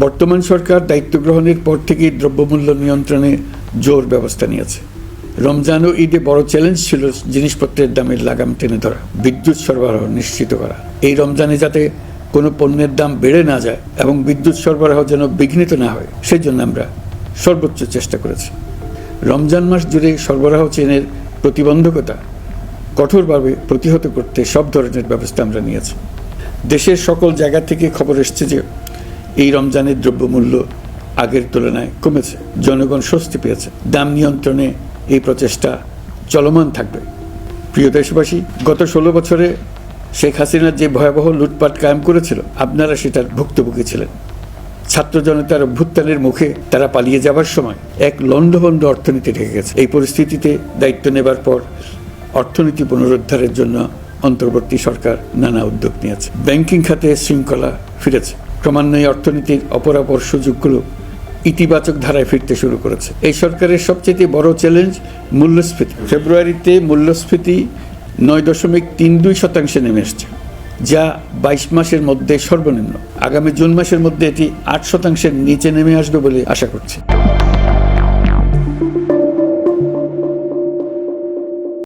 বর্তমান সরকার দায়িত্ব গ্রহণের পর থেকেই দ্রব্যমূল্য নিয়ন্ত্রণে জোর ব্যবস্থা নিয়েছে। রমজান ও ঈদে বড় চ্যালেঞ্জ ছিল জিনিসপত্রের দামের লাগাম টেনে ধরা, বিদ্যুৎ সরবরাহ নিশ্চিত করা। এই রমজানে যাতে কোনো পণ্যের দাম বেড়ে না যায় এবং বিদ্যুৎ সরবরাহ যেন বিঘ্নিত না হয় সেই জন্য আমরা সর্বোচ্চ চেষ্টা করেছি। রমজান মাস জুড়ে সরবরাহ চেনের প্রতিবন্ধকতা কঠোরভাবে প্রতিহত করতে সব ধরনের ব্যবস্থা আমরা নিয়েছি। দেশের সকল জায়গা থেকে খবর এসছে যে এই রমজানের দ্রব্যমূল্য আগের তুলনায় কমেছে। জনগণ স্বস্তি পেয়েছে। দাম নিয়ন্ত্রণে এই প্রচেষ্টা চলমান থাকবে। প্রিয় দেশবাসী, গত ষোলো বছরে শেখ হাসিনা যে ভয়াবহ লুটপাট কায়েম করেছিল, আপনারা সেটার ভুক্তভোগী ছিলেন। ছাত্র জনতার অভ্যুত্থানের মুখে তারা পালিয়ে যাবার সময় এক লণ্ডভণ্ড অর্থনীতি ঢেকে গেছে। এই পরিস্থিতিতে দায়িত্ব নেবার পর অর্থনীতি পুনরুদ্ধারের জন্য অন্তর্বর্তী সরকার নানা উদ্যোগ নিয়েছে। ব্যাংকিং খাতে শৃঙ্খলা ফিরেছে। ক্রমান্বয়ে অর্থনীতির অপরাপর সুযোগগুলো ইতিবাচক ধারায় ফিরতে শুরু করেছে। এই সরকারের সবচেয়ে বড় চ্যালেঞ্জ মূল্যস্ফীতি। ফেব্রুয়ারিতে মূল্যস্ফীতি নয় দশমিক তিন দুই শতাংশে নেমে এসছে, যা বাইশ মাসের মধ্যে সর্বনিম্ন। আগামী জুন মাসের মধ্যে এটি আট শতাংশের নিচে নেমে আসবে বলে আশা করছি।